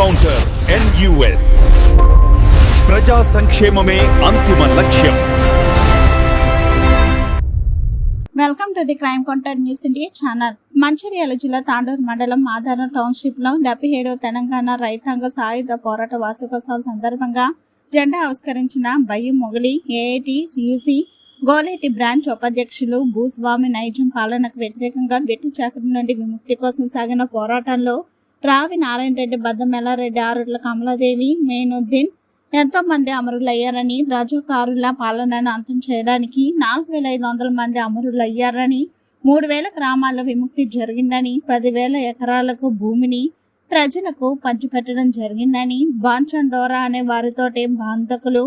Encounter NUS ప్రజా సంక్షేమమే అంతిమ లక్ష్యం. Welcome to the crime counter news India channel Mancherial జిల్లా తాండూరు మండలం ఆధారం టౌన్షిప్లో డెబ్బై ఏడవ తెలంగాణ రైతాంగ సాయుధ పోరాట వార్షికోత్సవం సందర్భంగా జెండా ఆవిష్కరించిన బయ్యం మొగలి ఏఐటి యూసీ గోలేటి బ్రాంచ్ ఉపాధ్యక్షులు భూస్వామి నైజం పాలనకు వ్యతిరేకంగా గట్టి చాకరి నుండి విముక్తి కోసం సాగిన పోరాటంలో రావి నారాయణ రెడ్డి బద్దమెల్లారెడ్డి ఆరుట్ల కమలాదేవి మేనుద్దీన్ ఎంతో మంది అమరులయ్యారని రజాకారుల పాలనను అంతం చేయడానికి నాలుగు వేల ఐదు వందల మంది అమరులయ్యారని మూడు వేల గ్రామాల్లో విముక్తి జరిగిందని పదివేల ఎకరాలకు భూమిని ప్రజలకు పంచిపెట్టడం జరిగిందని బాన్చండోరా అనే వారితోటి బాంధకులు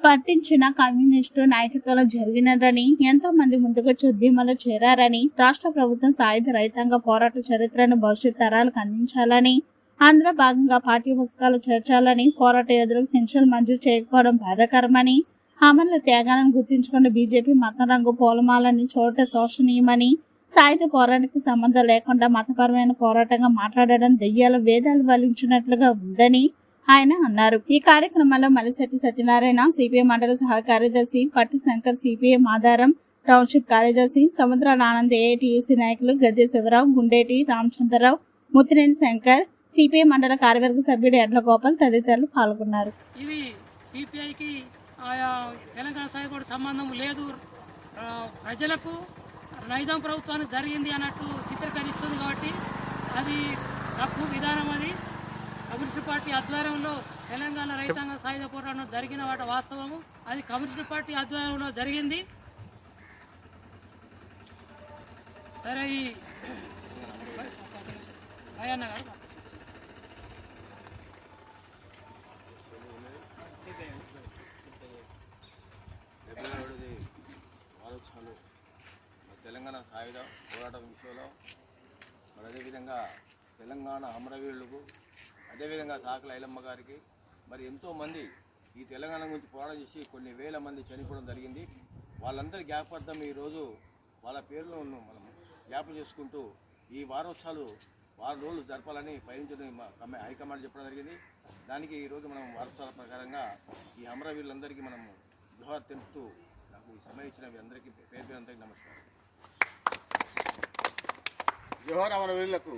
పట్టించిన కమ్యూనిస్టు నాయకత్వంలో జరిగినదని ఎంతో మంది ముందుగా ఉద్యమాలు చేరారని రాష్ట్ర ప్రభుత్వం సాయుధ రైతాంగ పోరాట చరిత్రను భవిష్యత్ తరాలకు అందించాలని అందులో భాగంగా పాఠ్య పుస్తకాలు చేర్చాలని పోరాట ఎదురు పెన్షన్ మంజూరు చేయకపోవడం బాధాకరమని అమరుల త్యాగాలను గుర్తించుకున్న బీజేపీ మత రంగు పోలమాలని చోట శోషనీయమని సాయుధ పోరాటానికి సంబంధం లేకుండా మతపరమైన పోరాటంగా మాట్లాడడం దెయ్యాల వేదాలు వలించినట్లుగా ఉందని ఆయన అన్నారు. ఈ కార్యక్రమంలో మలిశెట్టి సత్యనారాయణ సిపిఐ మండల సహ కార్యదర్శి పట్టి శంకర్ సిపిఐ ఆధారం టౌన్షిప్ కార్యదర్శి సముద్రాల ఆనంద్ ఏఐటియుసి నాయకులు గద్దె శివరావు గుండేటి రామచంద్రరావు ముత్తినేని శంకర్ సిపిఐ మండల కార్యవర్గ సభ్యుడు ఎడ్ల గోపాల్ తదితరులు పాల్గొన్నారు. ఇవి సిపిఐకి ఆయా తెలంగాణ సాయుధ సంబంధం లేదు. ప్రజలకు నైజాం ప్రభుత్వానికి జరిగింది అన్నట్టు చిత్రీకరిస్తుంది కాబట్టి అది తప్పు విధానం అది. కమ్యూనిస్ట్ పార్టీ ఆధ్వర్యంలో తెలంగాణ రైతాంగ సాయుధ పోరాటం జరిగిన వాటి వాస్తవము. అది కమ్యూనిస్ట్ పార్టీ ఆధ్వర్యంలో జరిగింది. సరే ఈ అయ్యన్న గారు. మరి తెలంగాణ సాయుధ పోరాట విషయంలో మరి అదేవిధంగా తెలంగాణ అమరవీరులకు అదేవిధంగా సాకల ఐలమ్మ గారికి మరి ఎంతోమంది ఈ తెలంగాణ గురించి పోరాటం చేసి కొన్ని వేల మంది చనిపోవడం జరిగింది. వాళ్ళందరి జ్ఞాపకార్థం ఈరోజు వాళ్ళ పేర్లను మనం జ్ఞాపకం చేసుకుంటూ ఈ వారోత్సవాలు వారం రోజులు జరపాలని పయనించడం మా హైకమాండ్ చెప్పడం జరిగింది. దానికి ఈరోజు మనం వారోత్సవాల ప్రకారంగా ఈ అమరవీరులందరికీ మనము జోహార్ తెలుపుతూ నాకు ఈ సమయం ఇచ్చిన అందరికీ పేరు పేరు అందరికీ నమస్కారం. జోహార్ అమరవీరులకు.